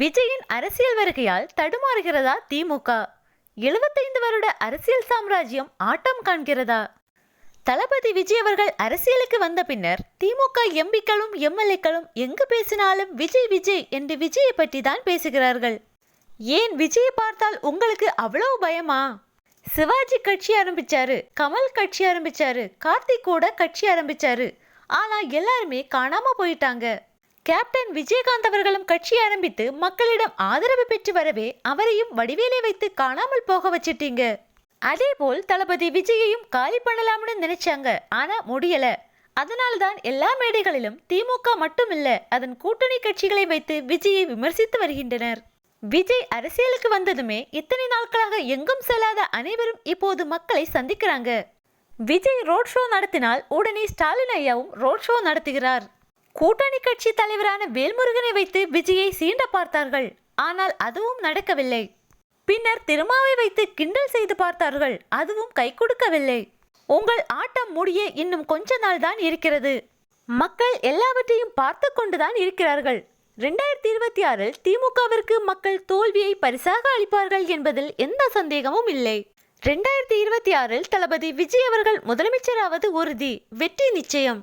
விஜயின் அரசியல் வருகையால் தடுமாறுகிறதா திமுக? எழுபத்தைந்து வருட அரசியல் சாம்ராஜ்யம் ஆட்டம் காண்கிறதா? தளபதி விஜய் அவர்கள் அரசியலுக்கு வந்த பின்னர் திமுக எம்பிக்களும் எம்எல்ஏக்களும் எங்கு பேசினாலும் விஜய் விஜய் என்று விஜயை பற்றி தான் பேசுகிறார்கள். ஏன் விஜயை பார்த்தால் உங்களுக்கு அவ்வளவு பயமா? சிவாஜி கட்சி ஆரம்பிச்சாரு கமல் கட்சி ஆரம்பிச்சாரு கார்த்திக் கூட கட்சி ஆரம்பிச்சாரு. ஆனா எல்லாருமே காணாம போயிட்டாங்க. கேப்டன் விஜயகாந்த் அவர்களும் கட்சி ஆரம்பித்து மக்களிடம் ஆதரவு பெற்று வரவே அவரையும் வடிவேலை வைத்து காணாமல் போக வச்சிட்டீங்க. அதே போல் தளபதி விஜயையும் காலி பண்ணலாம்னு நினைச்சாங்க. ஆனா முடியல. அதனால்தான் எல்லா மேடைகளிலும் திமுக மட்டுமில்ல அதன் கூட்டணி கட்சிகளை வைத்து விஜயை விமர்சித்து வருகின்றனர். விஜய் அரசியலுக்கு வந்ததுமே இத்தனை நாட்களாக எங்கும் செல்லாத அனைவரும் இப்போது மக்களை சந்திக்கிறாங்க. விஜய் ரோட் ஷோ நடத்தினால் உடனே ஸ்டாலின் ஐயாவும் ரோட் ஷோ நடத்துகிறார். கூட்டணி கட்சி தலைவரான வேல்முருகனை வைத்து விஜயை சீண்ட பார்த்தார்கள். ஆனால் அதுவும் நடக்கவில்லை. பின்னர் திருமாவை வைத்து கிண்டல் செய்து பார்த்தார்கள். அதுவும் கை கொடுக்கவில்லை. உங்கள் ஆட்டம் முடிய இன்னும் கொஞ்ச நாள் தான் இருக்கிறது. மக்கள் எல்லாவற்றையும் பார்த்து கொண்டுதான் இருக்கிறார்கள். ரெண்டாயிரத்தி இருபத்தி ஆறில் திமுகவிற்கு மக்கள் தோல்வியை பரிசாக அளிப்பார்கள் என்பதில் எந்த சந்தேகமும் இல்லை. ரெண்டாயிரத்தி இருபத்தி ஆறில் தளபதி விஜய் அவர்கள் முதலமைச்சராவது உறுதி. வெற்றி நிச்சயம்.